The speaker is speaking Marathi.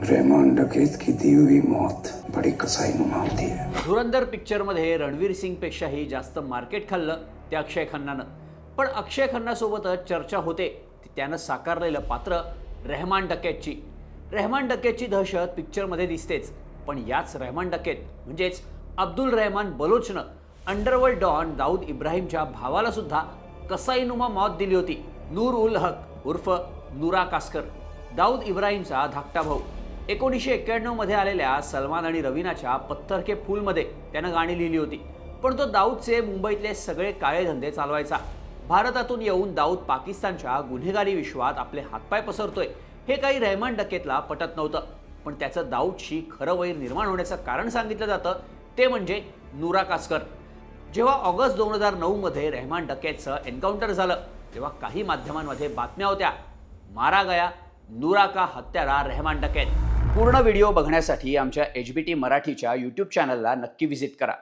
ब्रह्मांड डकैत की दी हुई मौत? बड़ी कसाई नुमा होती है। धुरंधर पिक्चरमध्ये रणवीर सिंगपेक्षाही जास्त मार्केट खाल्लं त्या अक्षय खन्नानं. पण अक्षय खन्नासोबतच चर्चा होते. त्यानं साकारलेलं पात्र रेहमान डकेतची. रेहमान डकेतची दहशत पिक्चरमध्ये दिसतेच. पण याच रेहमान डकेत म्हणजेच अब्दुल रेहमान बलोचनं अंडरवर्ल्ड डॉन दाऊद इब्राहिमच्या भावाला सुद्धा कसाईनुमा मौत दिली होती. नूर उल हक उर्फ नुरा कास्कर. दाऊद इब्राहिमचा धाकटा भाऊ. एकोणीसशे एक्क्याण्णवमध्ये आलेल्या सलमान आणि रवीनाच्या पत्थर के फूलमध्ये त्यानं गाणी लिहिली होती. पण तो दाऊदचे मुंबईतले सगळे काळे धंदे चालवायचा. भारतातून येऊन दाऊद पाकिस्तानच्या गुन्हेगारी विश्वात आपले हातपाय पसरतोय. हे काही रहमान डकेतला पटत नव्हतं. पण त्याचं दाऊदशी खरं वैर निर्माण होण्याचं कारण सांगितलं जातं ते म्हणजे नुरा कास्कर. जेव्हा ऑगस्ट दोन हजार नऊमध्ये रहमान डकेतचं एन्काउंटर झालं तेव्हा काही माध्यमांमध्ये बातम्या होत्या. मारा गया नूरा का हत्यारा रहमान डकेत. पूर्ण व्हिडिओ बघण्यासाठी आमच्या एच बी टी मराठीच्या यूट्यूब चॅनलला नक्की व्हिजिट करा.